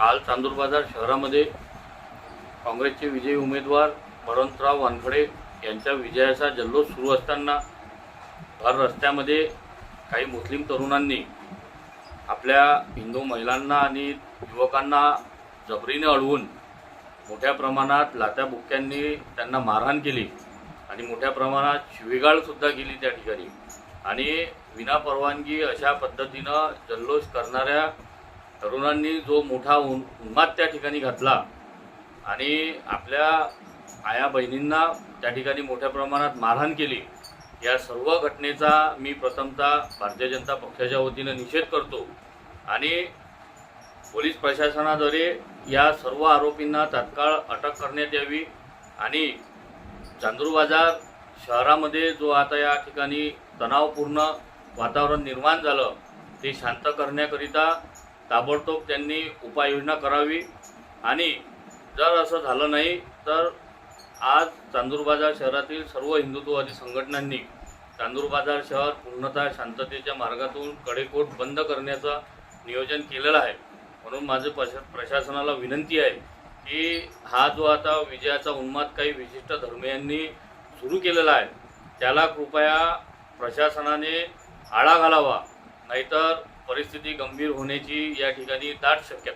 काल चांदूर बाजार शहरामध्ये काँग्रेसचे विजयी उमेदवार भरवंतराव वानखडे यांच्या विजयाचा जल्लोष सुरू असताना भर रस्त्यामध्ये काही मुस्लिम तरुणांनी आपल्या हिंदू महिलांना आणि युवकांना जबरीने अडवून मोठ्या प्रमाणात लात्या बुक्क्यांनी त्यांना मारहाण केली आणि मोठ्या प्रमाणात शिवीगाळसुद्धा केली त्या ठिकाणी. आणि विनापरवानगी अशा पद्धतीनं जल्लोष करणाऱ्या तरुणांनी जो मोठा उन उन्माद त्या ठिकाणी घातला आणि आपल्या आया बहिणींना त्या ठिकाणी मोठ्या प्रमाणात मारहाण केली या सर्व घटनेचा मी प्रथमतः भारतीय जनता पक्षाच्या वतीनं निषेध करतो. आणि पोलीस प्रशासनाद्वारे या सर्व आरोपींना तात्काळ अटक करण्यात यावी आणि चांदूर बाजार शहरामध्ये जो आता या ठिकाणी तणावपूर्ण वातावरण निर्माण झालं ते शांत करण्याकरिता ताबडतोब त्यांनी उपाययोजना करावी. आणि जर असं झालं नाही तर आज चांदूर बाजार शहरातील सर्व हिंदुत्ववादी संघटनांनी चांदूर बाजार शहर पूर्णतः शांततेच्या मार्गातून कडेकोट बंद करण्याचं नियोजन केलेलं आहे. म्हणून माझं प्रश प्रशासनाला विनंती आहे की हा जो आता विजयाचा उन्माद काही विशिष्ट धर्मियांनी सुरू केलेला आहे त्याला कृपया प्रशासनाने आळा घालावा. नाहीतर परिस्थिती गंभीर होण्याची या ठिकाणी दाट शक्यता